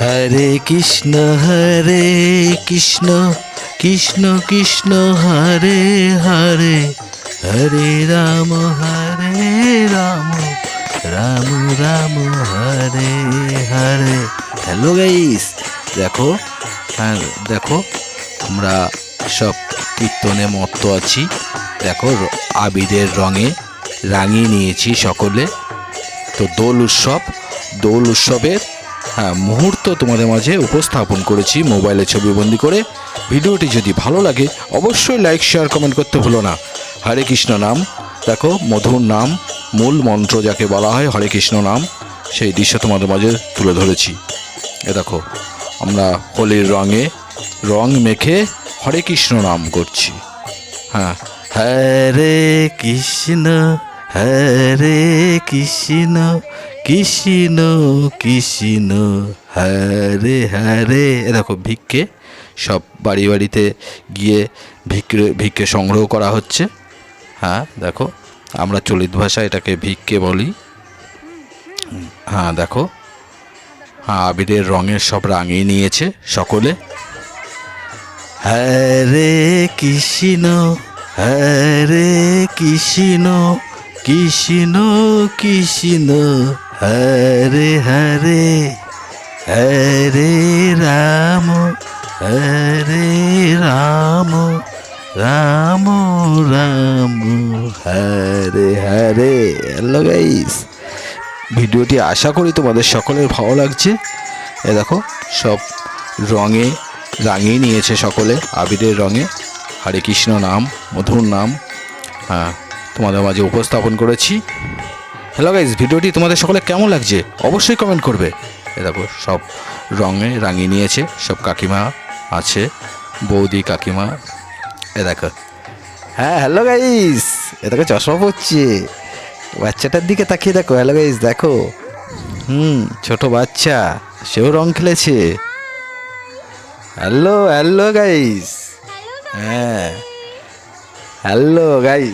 হরে Krishna Hare Krishna Krishna Krishna, Hare Hare. Hare Ram Hare Ram Ram Ram, Hare Hare. Hello guys দেখো হ্যাঁ দেখো আমরা সব কীর্তনে মত্ত আছি। দেখো, র- আবিরের রঙে রাঙিয়ে নিয়েছি সকলে। তো দোল উৎসব, দোল উৎসবের মুহূর্ত তোমাদের মাঝে উপস্থাপন করেছি মোবাইলে ছবিবন্দি করে। ভিডিওটি যদি ভালো লাগে, অবশ্যই লাইক শেয়ার কমেন্ট করতে ভুলো না। হরে কৃষ্ণ নাম। দেখো, মধুর নাম, মূল মন্ত্র যাকে বলা হয় হরে কৃষ্ণ নাম, সেই দৃশ্য তোমাদের মাঝে তুলে ধরেছি। এ দেখো, আমরা হোলির রঙে রং মেখে হরে কৃষ্ণ নাম করছি। হ্যাঁ হরে কৃষ্ণ হরে কৃষ্ণ কৃষ্ণ কৃষ্ণ, হরে হরে। এ দেখো ভিক্ষে, সব বাড়ি বাড়িতে গিয়ে ভিক্ষে ভিক্ষে সংগ্রহ করা হচ্ছে। হ্যাঁ দেখো, আমরা চলিত ভাষা এটাকে ভিক্ষে বলি। হ্যাঁ দেখো। হ্যাঁ আবিরের রঙের সব রাঙিয়ে নিয়েছে সকলে। হরে কৃষ্ণ হরে কৃষ্ণ কৃষ্ণ কৃষ্ণ। হরে হরে হরে রাম হরে রাম রাম রাম, হরে হরে। হ্যালো গাইস ভিডিওটি আশা করি তোমাদের সকলের ভালো লাগছে। এ দেখো, সব রঙে রাঙিয়ে নিয়েছে সকলে, আবিরের রঙে। হরে কৃষ্ণ নাম, মধুর নাম। হ্যাঁ তোমাদের মাঝে উপস্থাপন করেছি। হ্যালো গাইজ ভিডিওটি তোমাদের সকলে কেমন লাগছে? অবশ্যই কমেন্ট করবে। এ দেখো, সব রঙে রাঙিয়ে নিয়েছে, সব কাকিমা আছে, বৌদি, কাকিমা। এ দেখো। হ্যাঁ হ্যালো গাইস এ দেখো, চশমা পড়ছে বাচ্চাটার দিকে তাকিয়ে দেখো হ্যালো গাইস দেখো। হুম, ছোট বাচ্চা, সেও রং খেলেছে। হ্যালো হ্যালো গাইস হ্যাঁ হ্যালো গাইস